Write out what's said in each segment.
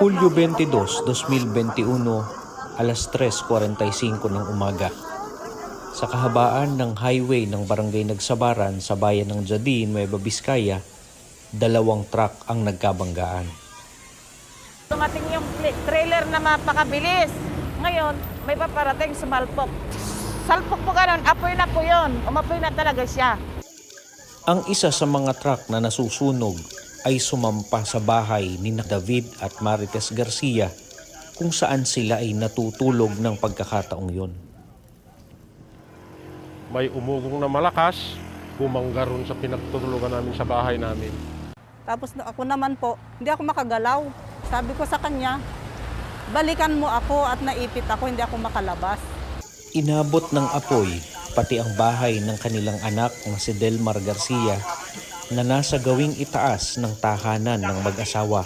Hulyo 22, 2021, alas 3.45 ng umaga. Sa kahabaan ng highway ng barangay Nagsabaran sa bayan ng Jadin, Nueva Vizcaya, dalawang truck ang nagkabanggaan. Dumating yung trailer na mapakabilis. Ngayon, may paparating sumalpok. Salpok po ganun, apoy na po yun. Umapoy na talaga siya. Ang isa sa mga truck na nasusunog ay sumampa sa bahay ni na David at Marites Garcia kung saan sila ay natutulog ng pagkakataong yon. May umugong na malakas, bumangga ron sa pinagtutulugan namin sa bahay namin. Tapos ako naman po, hindi ako makagalaw. Sabi ko sa kanya, balikan mo ako at naipit ako, hindi ako makalabas. Inabot ng apoy pati ang bahay ng kanilang anak na si Delmar Garcia na nasa gawing itaas ng tahanan ng mag-asawa.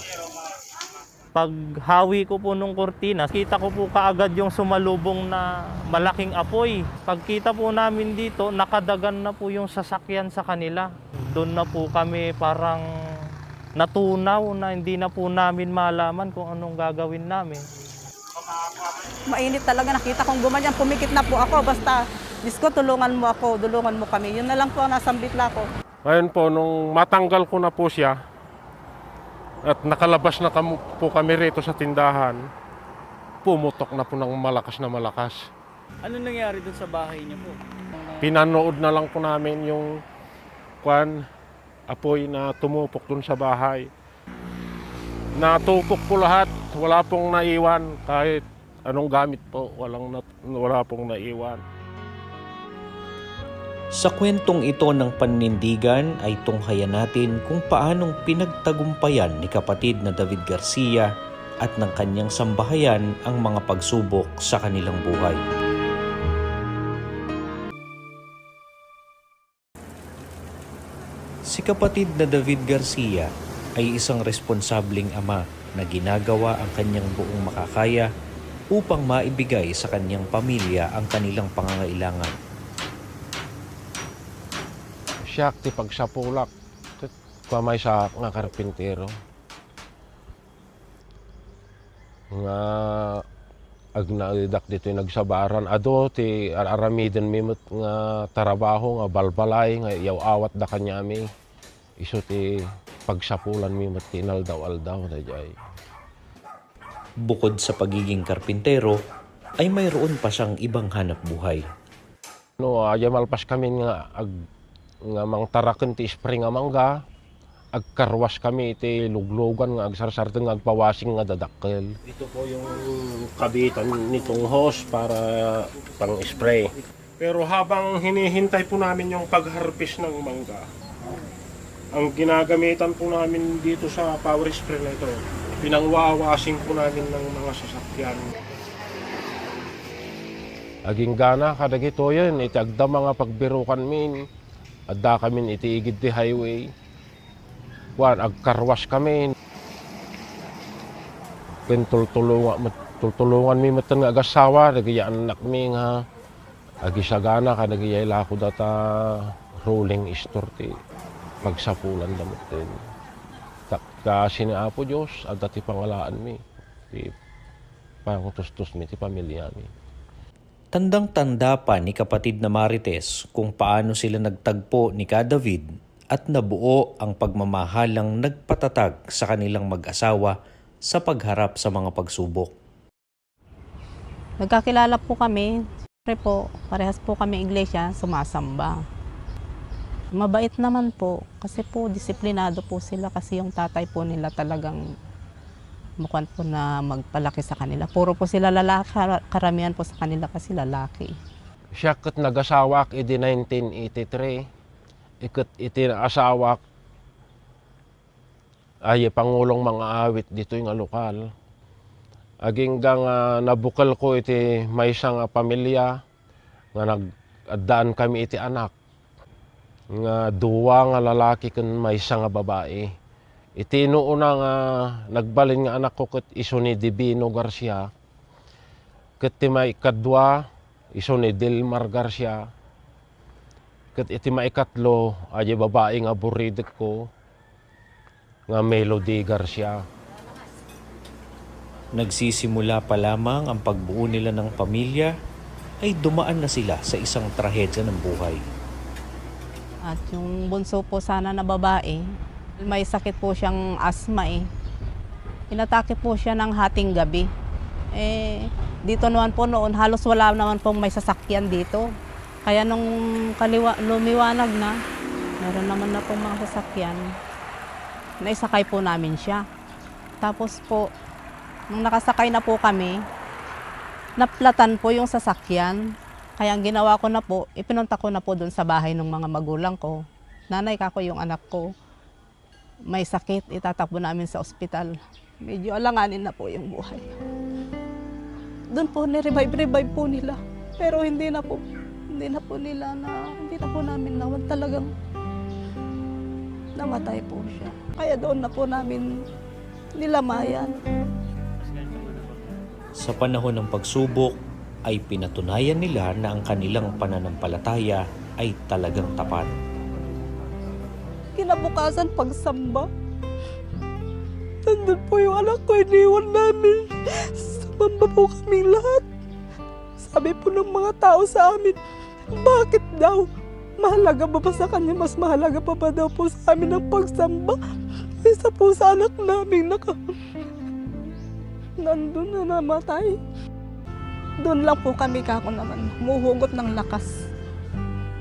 Paghawi ko po nung kortina, kita ko po kaagad yung sumalubong na malaking apoy. Pagkita po namin dito, nakadagan na po yung sasakyan sa kanila. Doon na po kami parang natunaw na hindi na po namin malaman kung anong gagawin namin. Mainit talaga, nakita kong gumanyan, pumikit na po ako. Basta, Diyos ko, tulungan mo ako, tulungan mo kami. Yun na lang po ang nasambit na ako. Ngayon po, nung matanggal ko na po siya, at nakalabas na po kami rito sa tindahan, pumutok na po ng malakas na malakas. Ano nangyari dun sa bahay niyo po? Pinanood na lang po namin yung kwan, apoy na tumupok dun sa bahay. Natupok po lahat, wala pong naiwan kahit anong gamit po, walang wala pong naiwan. Sa kwentong ito ng panindigan ay tunghayan natin kung paanong pinagtagumpayan ni kapatid na David Garcia at ng kanyang sambahayan ang mga pagsubok sa kanilang buhay. Si kapatid na David Garcia ay isang responsableng ama na ginagawa ang kanyang buong makakaya upang maibigay sa kanyang pamilya ang kanilang pangangailangan. Siya ti pagsapulak pamay sa nga karpintero. Nga ag naidak dito nagsabaran. Ado ti ar- aramiden mi met nga tarabaho nga balbalay nga yaw awat da kanyami iso ti pagsapulan mi met tinal daw aldaw da jay. Bukod sa pagiging karpintero, ay mayroon pa siyang ibang hanap buhay. no aja malpas kami nga ag nga mang taraken ti spring nga mangga agkarwas kami iti luglogan nga agsarsarte nga agpawasing nga dadakkel. Ito po yung kabitan nitong hose para pang spray. Pero habang hinihintay po namin yung pagharvest ng mangga ang ginagamitan po namin dito sa power spray na ito pinangwawasing po namin ng mga sasakyan. Aging gana kadagito yun, iti agda mga pagbirukan min. Adda kami iti igid ti highway. Wan, agkarwas kami. Pintultulungan, tultulungan mi matan nga agasawa, nagiyaan anak mi nga. Agisagana ka nagiyay lako data rolling store ti pagsapulan damot din. Takka sinaapo Diyos, adda ti pangalaan mi. Ti pangutustos mi ti pamilya mi. Tandang-tanda pa ni kapatid na Marites kung paano sila nagtagpo ni Ka David at nabuo ang pagmamahalang nagpatatag sa kanilang mag-asawa sa pagharap sa mga pagsubok. Nagkakilala po kami. Siyempre po, parehas po kami iglesia, sumasamba. Mabait naman po, kasi po disiplinado po sila kasi yung tatay po nila talagang mukhang po na magpalaki sa kanila. Puro po sila lalaki, karamihan po sa kanila kasi lalaki. siya kat nagasawak iti 1983 ikat iti asawak ay pangulong mga awit dito yung lokal aging nga nabukal ko iti may isang pamilya nga nagdaan kami iti anak nga duwa nga lalaki ken may isang nga babae iti noona nga nagbalin nga anak ko ket iso ni Divino Garcia ket ti may kadwa iso ni Delmar Garcia. Kat iti maikatlo, aja babae nga buridet ko. nga Melody Garcia. Nagsisimula pa lamang ang pagbuo nila ng pamilya ay dumaan na sila sa isang trahedya ng buhay. At yung bunso po sana na babae, may sakit po siyang asma eh. Inatake po siya ng hating gabi. Eh, dito naman po noon, halos wala naman pong may sasakyan dito. Kaya nung kaliwa, lumiwanag na, meron naman na pong mga sasakyan, naisakay po namin siya. Tapos po, nung nakasakay na po kami, naplatan po yung sasakyan. Kaya ang ginawa ko na po, ipinunta ko na po doon sa bahay ng mga magulang ko. Nanay kako yung anak ko. May sakit, itatakbo namin sa ospital. Medyo alanganin na po yung buhay. Doon po ni-revive-revive po nila. Pero hindi na po, hindi na po nila na, hindi na po namin nawan talagang namatay po siya. Kaya doon na po namin nilamayan. Sa panahon ng pagsubok ay pinatunayan nila na ang kanilang pananampalataya ay talagang tapat. Kinabukasan pagsamba. Nandun po yung anak ko, iniwan namin. Sumamba po kaming lahat. Sabi po ng mga tao sa amin, bakit daw? Mahalaga ba ba sa kanya? Mas mahalaga pa ba daw po sa amin ang pagsamba? Isa po sa anak namin naka... Nandun na namatay. Doon lang po kami kako naman, humuhugot ng lakas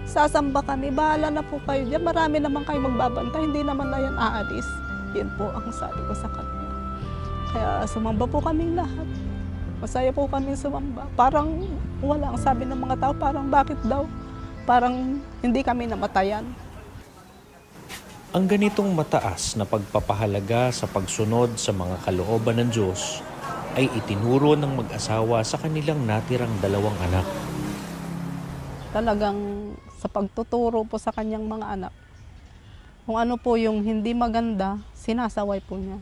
sasamba kami, bahala na po kayo dyan. Marami naman kayo magbabanta, hindi naman na yan aalis. Yun po ang sabi ko sa kanila. Kaya sumamba po kaming lahat. Masaya po kami sumamba. Parang wala ang sabi ng mga tao, parang bakit daw? Parang hindi kami namatayan. Ang ganitong mataas na pagpapahalaga sa pagsunod sa mga kalooban ng Diyos ay itinuro ng mag-asawa sa kanilang natirang dalawang anak. Talagang sa pagtuturo po sa kanyang mga anak, kung ano po yung hindi maganda, sinasaway po niya.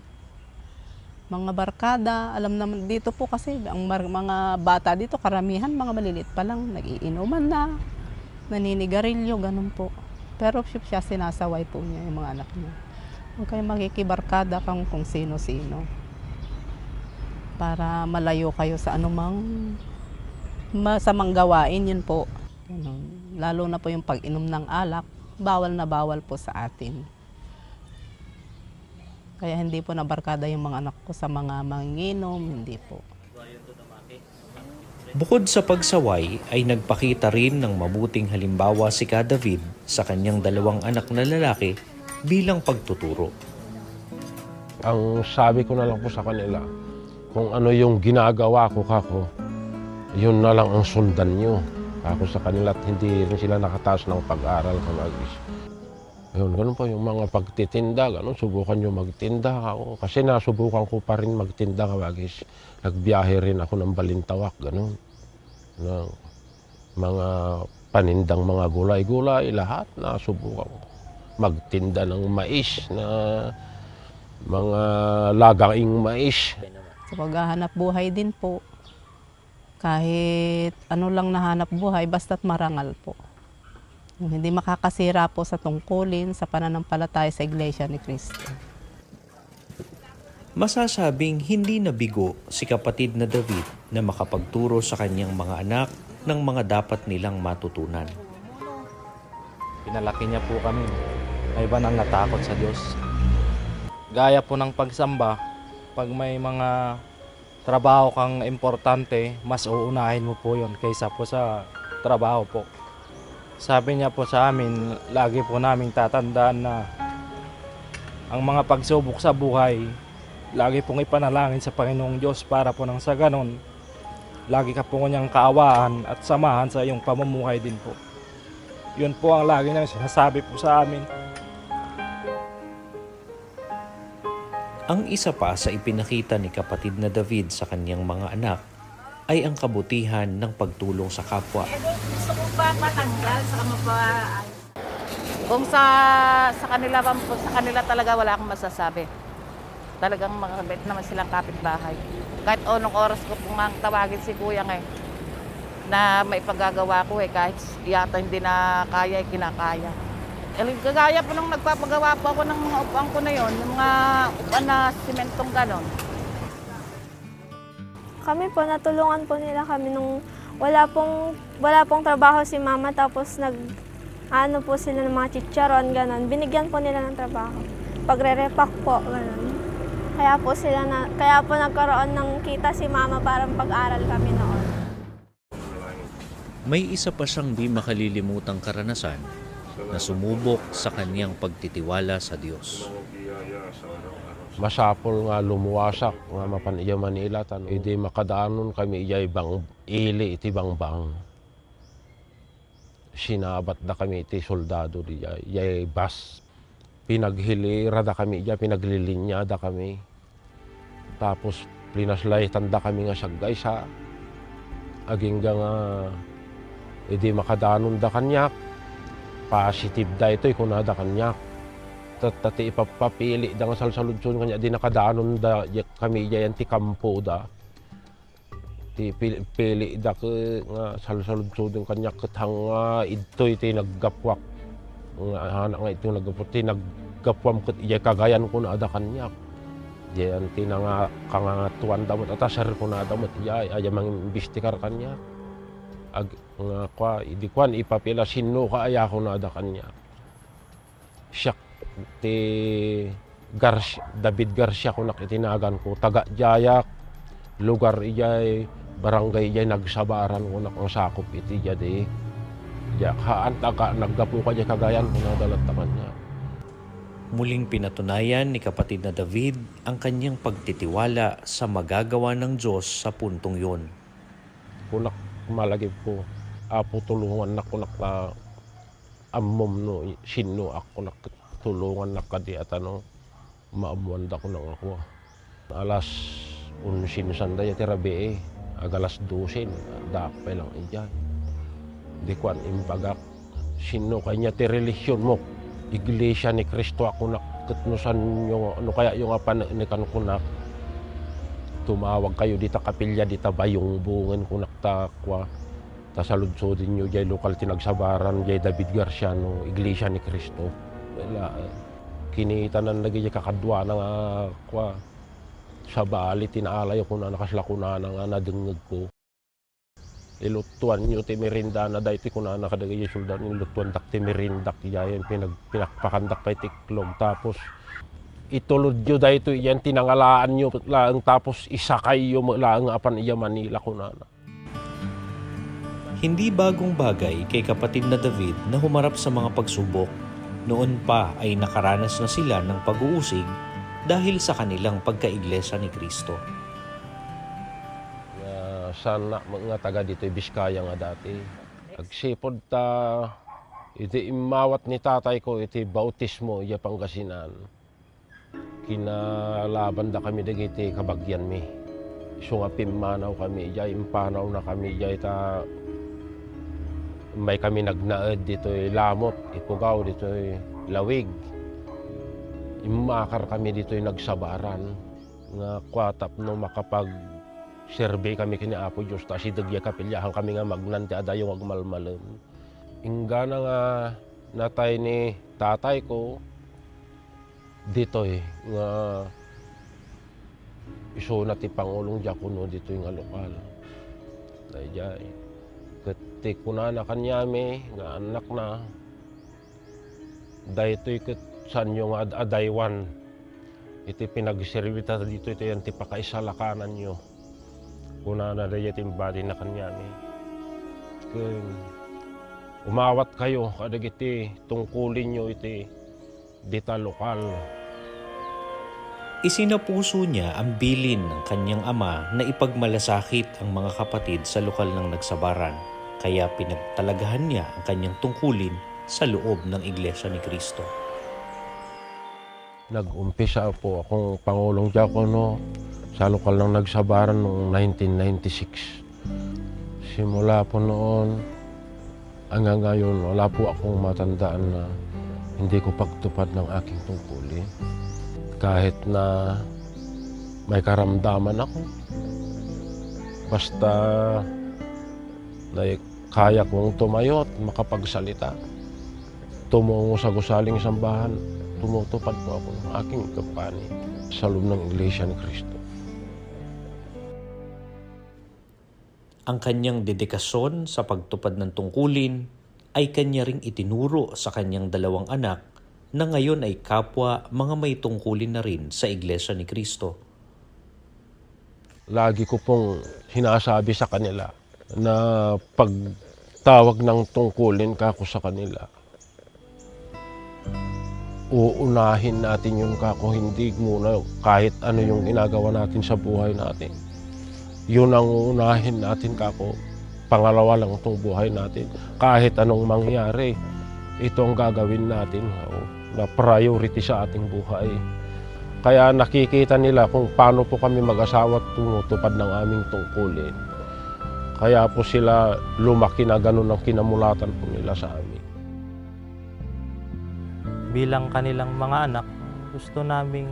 Mga barkada, alam naman dito po kasi ang mga bata dito, karamihan mga malilit pa lang, nagiinuman na, naninigarilyo, ganun po. Pero siya sinasaway po niya yung mga anak niya. Huwag kayo makikibarkada kang kung sino-sino. Para malayo kayo sa anumang masamang gawain, yun po. Ganun. Lalo na po yung pag-inom ng alak, bawal na bawal po sa atin. Kaya hindi po nabarkada yung mga anak ko sa mga manginom, hindi po. Bukod sa pagsaway ay nagpakita rin ng mabuting halimbawa si Ka David sa kanyang dalawang anak na lalaki bilang pagtuturo. Ang sabi ko na lang po sa kanila, kung ano yung ginagawa ko kako, yun na lang ang sundan nyo. Ako sa kanila at hindi rin sila nakataas ng pag-aral kamagis. Yun, ganun po yung mga pagtitinda, ganun, subukan nyo magtinda ako. Kasi nasubukan ko pa rin magtinda kamagis. Nagbiyahe rin ako ng Balintawak, ganun. Ng mga panindang mga gulay-gulay, lahat nasubukan ko. Magtinda ng mais na mga lagaing mais. Sa paghahanap buhay din po, kahit ano lang nahanap buhay, basta't marangal po. Hindi makakasira po sa tungkulin, sa pananampalataya sa Iglesia ni Cristo. Masasabing hindi nabigo si kapatid na David na makapagturo sa kanyang mga anak ng mga dapat nilang matutunan. Pinalaki niya po kami. May iba nang natakot sa Diyos. Gaya po ng pagsamba, pag may mga trabaho kang importante, mas uunahin mo po yon kaysa po sa trabaho po. Sabi niya po sa amin, lagi po namin tatandaan na ang mga pagsubok sa buhay, lagi pong ipanalangin sa Panginoong Diyos para po nang sa ganon, lagi ka po niyang kaawaan at samahan sa iyong pamumuhay din po. Yun po ang lagi niyang sinasabi po sa amin. Ang isa pa sa ipinakita ni kapatid na David sa kanyang mga anak ay ang kabutihan ng pagtulong sa kapwa. Gusto ko ba matanggal sa mapa... Kung sa sa kanila sa kanila talaga wala akong masasabi. Talagang makakabit naman silang kapitbahay. Kahit anong oras ko pong tawagin si Kuya eh, na may paggagawa ko eh, kahit yata hindi na kaya, eh, kinakaya. Eh, Kagaya po nung nagpapagawa po ako ng mga upuan ko na yon, yung mga upuan na simentong ganon. Kami po, natulungan po nila kami nung wala pong, wala pong trabaho si mama tapos nag, ano po sila ng mga chicharon, ganon. Binigyan po nila ng trabaho. Pagre-repack po, ganon. Kaya po sila na, kaya po nagkaroon ng kita si mama para pag-aral kami noon. May isa pa siyang di makalilimutang karanasan na sumubok sa kanyang pagtitiwala sa Diyos. Masapol nga lumuwasak nga mapan iya Manila tan idi makadaanon kami iya ibang ili iti bangbang. Sinabat da kami iti soldado di iya bus. Pinaghilira da kami iya pinaglilinya da kami. Tapos plinaslaytan da kami nga sagay sa aging nga idi makadaanon da kanyak. Positive da ito kunada kanyak tati ipapapili da nga salsaludson kanya di nakadaanon da kami yan ti kampo da. Ti pili, da ke nga salsaludson kanya ketang nga ito iti naggapwak. Nga hana nga ito naggapwak ti naggapwam ket iya kagayan ko na Diyan ti nga kangangatuan damot atasar ko na damot iya ay mang imbestikar kanya. Ag nga kwa idi kwan ipapila sinno ka aya ko na kanya. Siya ti Garcia, David Garcia ko nakitinagan ko. Taga Jayak lugar iyay barangay iyay nagsabaran ko nak ang sakop iti jadi ya haan taga naggapo ka diya kagayan ko nadalat taman niya. Muling pinatunayan ni kapatid na David ang kanyang pagtitiwala sa magagawa ng Diyos sa puntong yon. kunak malagib ko apo tulungan na kunak na amom no sinno ako nak tulungan na kadi at ano maamuan ko nang ako. Alas unsin sanda ya tirabi eh. Agalas dusin dakpay lang iya di kwan impagak. Sino kanya ti relisyon mo. Iglesia ni Kristo ako nakatnusan yung ano kaya yung apan ni kan kunak tumawag kayo dita kapilya dita bayong bungan ko naktakwa ta saludsodin nyo jay lokal tinagsabaran jay David Garciano Iglesia ni Cristo wala eh. kinita na nagay kakadwa na nga kwa sa bali tinaalay ko na nakaslako na nga nadengeg ko ilutuan nyo ti merinda na dahil ko na nakadagay yung suldan ilutuan dak ti merindak yayan pinag pinakpakandak pa tiklog tapos itulod nyo dahil ito yan tinangalaan nyo lang tapos isakay yung lang apan iya Manila ko na na. Hindi bagong bagay kay kapatid na David na humarap sa mga pagsubok. Noon pa ay nakaranas na sila ng pag-uusig dahil sa kanilang pagkaiglesia ni Kristo. nga sana mga taga dito Biskaya nga dati. Agsipod ta iti imawat ni tatay ko iti bautismo iya Pangasinan. Kinalaban da kami dagiti kabagyan mi. So nga pimanaw kami iya impanaw na kami iya ta may kami nagnaed dito lamot, ipugaw dito lawig. Imakar kami dito nagsabaran nga kwatap no makapag survey kami kini Apo Diyos ta si Dagya kapilyahan kami nga magnanti adayo wag malmalem. Ingga na nga natay ni tatay ko dito eh nga iso na ti Pangulong Diakono dito nga lokal. Dayjay. Kati kuna na kanyami nga anak na. Daytoy ket sanyo nga ad adaywan. Iti pinagsirbita dito ito yan ti pakaisalakanan nyo. Kuna na daya timbali na kanyami Ken, umawat kayo kadag iti tungkulin nyo iti dita lokal Isinapuso niya ang bilin ng kanyang ama na ipagmalasakit ang mga kapatid sa lokal ng nagsabaran. Kaya pinagtalagahan niya ang kanyang tungkulin sa loob ng Iglesia ni Kristo. Nag-umpisa po akong Pangulong Diakono sa lokal ng nagsabaran noong 1996. Simula po noon hanggang ngayon, wala po akong matandaan na hindi ko pagtupad ng aking tungkulin. Kahit na may karamdaman ako. Basta na kaya kong tumayo at makapagsalita. tumungo sa gusaling sambahan, tumutupad po ako ng aking kampani sa loob ng Iglesia ni Cristo. Ang kanyang dedikasyon sa pagtupad ng tungkulin ay kanya ring itinuro sa kanyang dalawang anak na ngayon ay kapwa mga may tungkulin na rin sa Iglesia ni Cristo. Lagi ko pong sinasabi sa kanila na pag tawag ng tungkulin ka ako sa kanila, uunahin natin yung kako, hindi muna kahit ano yung ginagawa natin sa buhay natin. Yun ang uunahin natin kako. Pangalawa lang itong buhay natin. Kahit anong mangyari, ito ang gagawin natin oo, na priority sa ating buhay. Kaya nakikita nila kung paano po kami mag-asawa at tumutupad ng aming tungkulin. Kaya po sila lumaki na ganun ang kinamulatan po nila sa amin. Bilang kanilang mga anak, gusto naming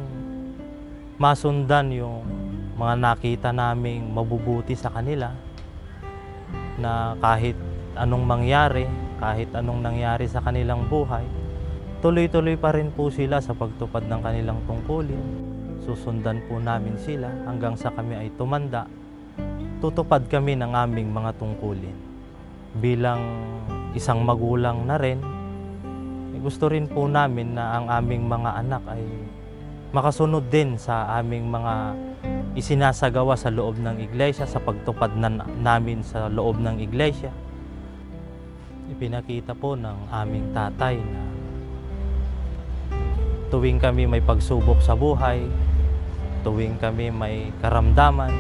masundan yung mga nakita naming mabubuti sa kanila na kahit anong mangyari, kahit anong nangyari sa kanilang buhay, tuloy-tuloy pa rin po sila sa pagtupad ng kanilang tungkulin. Susundan po namin sila hanggang sa kami ay tumanda. Tutupad kami ng aming mga tungkulin. Bilang isang magulang na rin, eh, gusto rin po namin na ang aming mga anak ay makasunod din sa aming mga isinasagawa sa loob ng iglesia, sa pagtupad na, namin sa loob ng iglesia. Ipinakita po ng aming tatay na tuwing kami may pagsubok sa buhay, tuwing kami may karamdaman,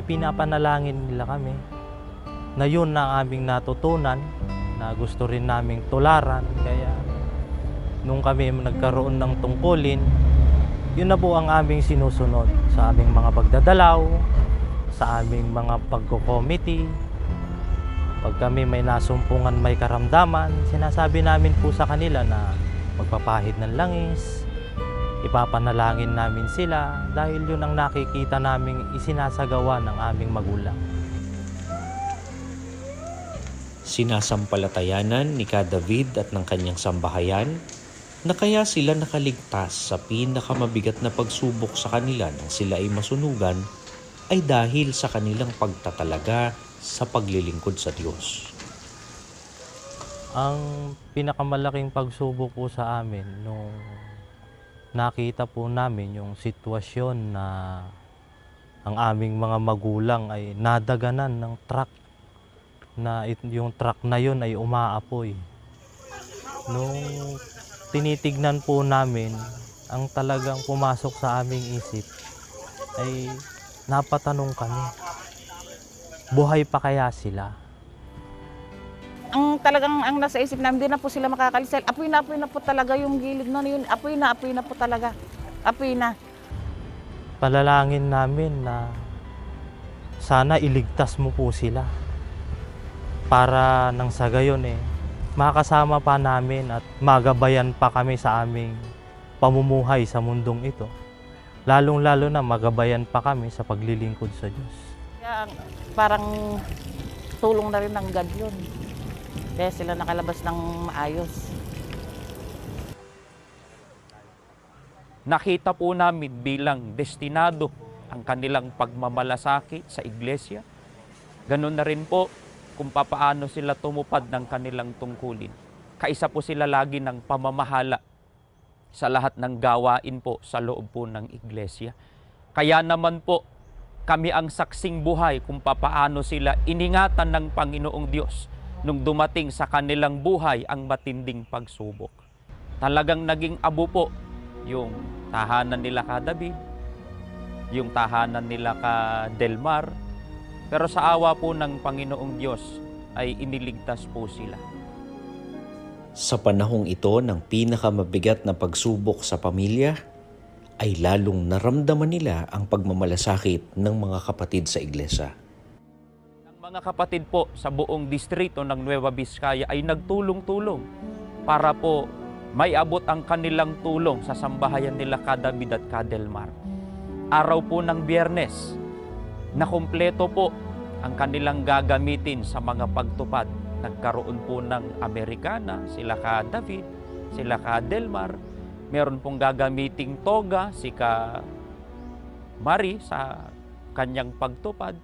ipinapanalangin nila kami na yun na aming natutunan na gusto rin naming tularan. Kaya nung kami nagkaroon ng tungkulin, yun na po ang aming sinusunod sa aming mga pagdadalaw, sa aming mga pagko-committee. Pag kami may nasumpungan may karamdaman, sinasabi namin po sa kanila na magpapahid ng langis, ipapanalangin namin sila dahil yun ang nakikita naming isinasagawa ng aming magulang. Sinasampalatayanan ni Ka David at ng kanyang sambahayan na kaya sila nakaligtas sa pinakamabigat na pagsubok sa kanila nang sila ay masunugan ay dahil sa kanilang pagtatalaga sa paglilingkod sa Diyos. Ang pinakamalaking pagsubok po sa amin nung nakita po namin yung sitwasyon na ang aming mga magulang ay nadaganan ng truck na yung truck na yun ay umaapoy. Nung tinitignan po namin, ang talagang pumasok sa aming isip ay napatanong kami, buhay pa kaya sila? Ang talagang ang nasa isip namin, hindi na po sila makakalisel. Apoy na apoy na po talaga yung gilid na yun. Apoy na apoy na po talaga. Apoy na. Palalangin namin na sana iligtas mo po sila para nang sa gayon eh makasama pa namin at magabayan pa kami sa aming pamumuhay sa mundong ito. Lalong-lalo na magabayan pa kami sa paglilingkod sa Diyos. Kaya parang tulong na rin ng God yun. Kaya sila nakalabas ng maayos. nakita po namin bilang destinado ang kanilang pagmamalasakit sa iglesia. Ganun na rin po kung papaano sila tumupad ng kanilang tungkulin. Kaisa po sila lagi ng pamamahala sa lahat ng gawain po sa loob po ng iglesia. Kaya naman po kami ang saksing buhay kung papaano sila iningatan ng Panginoong Diyos nung dumating sa kanilang buhay ang matinding pagsubok. Talagang naging abo po yung tahanan nila ka David, yung tahanan nila ka Delmar. Pero sa awa po ng Panginoong Diyos ay iniligtas po sila. Sa panahong ito ng pinakamabigat na pagsubok sa pamilya, ay lalong naramdaman nila ang pagmamalasakit ng mga kapatid sa iglesia. Ang mga kapatid po sa buong distrito ng Nueva Vizcaya ay nagtulong-tulong para po may abot ang kanilang tulong sa sambahayan nila Kadabid at Kadelmar. Araw po ng biyernes, na kumpleto po ang kanilang gagamitin sa mga pagtupad nagkaroon po ng Amerikana, sila ka David, sila ka Delmar, meron pong gagamiting toga, si ka Mari sa kanyang pagtupad.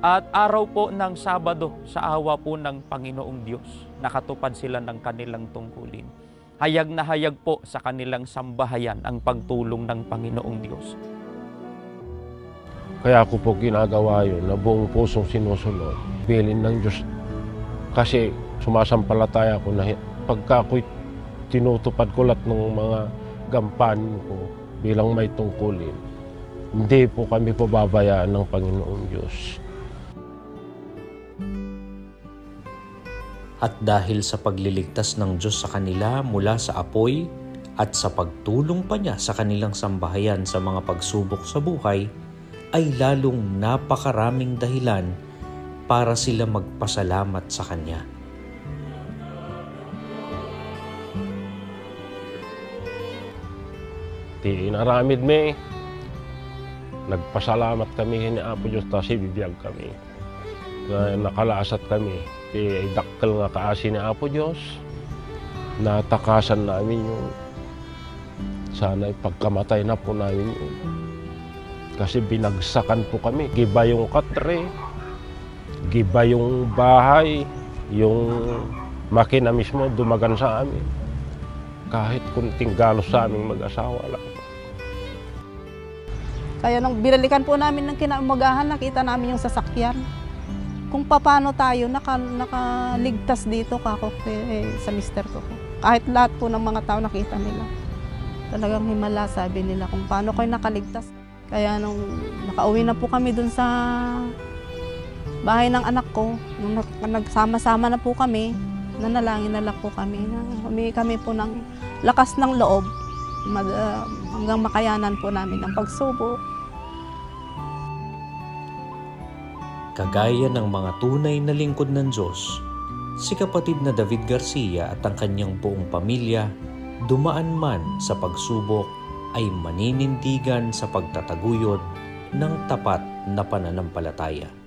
At araw po ng Sabado, sa awa po ng Panginoong Diyos, nakatupad sila ng kanilang tungkulin. Hayag na hayag po sa kanilang sambahayan ang pagtulong ng Panginoong Diyos. Kaya ako po ginagawa yun na buong pusong sinusunod. Bilin ng Diyos. Kasi sumasampalataya ko na pagka ako'y tinutupad ko lahat ng mga gampanin ko bilang may tungkulin, hindi po kami pababayaan ng Panginoong Diyos. At dahil sa pagliligtas ng Diyos sa kanila mula sa apoy at sa pagtulong pa niya sa kanilang sambahayan sa mga pagsubok sa buhay, ay lalong napakaraming dahilan para sila magpasalamat sa Kanya. Ti inaramid me. Nagpasalamat kami ni Apo Diyos ta si bibiyag kami. Na nakalasat kami. Ti dakkel nga kaasi ni Apo Diyos. Natakasan namin yung sana pagkamatay na po namin yun. Kasi binagsakan po kami. Giba yung katre. Giba yung bahay. Yung makina mismo dumagan sa amin. Kahit kunting galos sa aming mag-asawa lang. Kaya nung binalikan po namin ng kinaumagahan, nakita namin yung sasakyan. Kung paano tayo naka, nakaligtas dito kako eh, sa mister ko. Kahit lahat po ng mga tao nakita nila. Talagang himala sabi nila kung paano kayo nakaligtas. Kaya nung nakauwi na po kami dun sa bahay ng anak ko, nung nag- nagsama-sama na po kami, nanalangin na lang po kami na humingi kami po ng lakas ng loob mag, ah, hanggang makayanan po namin ang pagsubok. Kagaya ng mga tunay na lingkod ng Diyos, si kapatid na David Garcia at ang kanyang buong pamilya dumaan man sa pagsubok ay maninindigan sa pagtataguyod ng tapat na pananampalataya.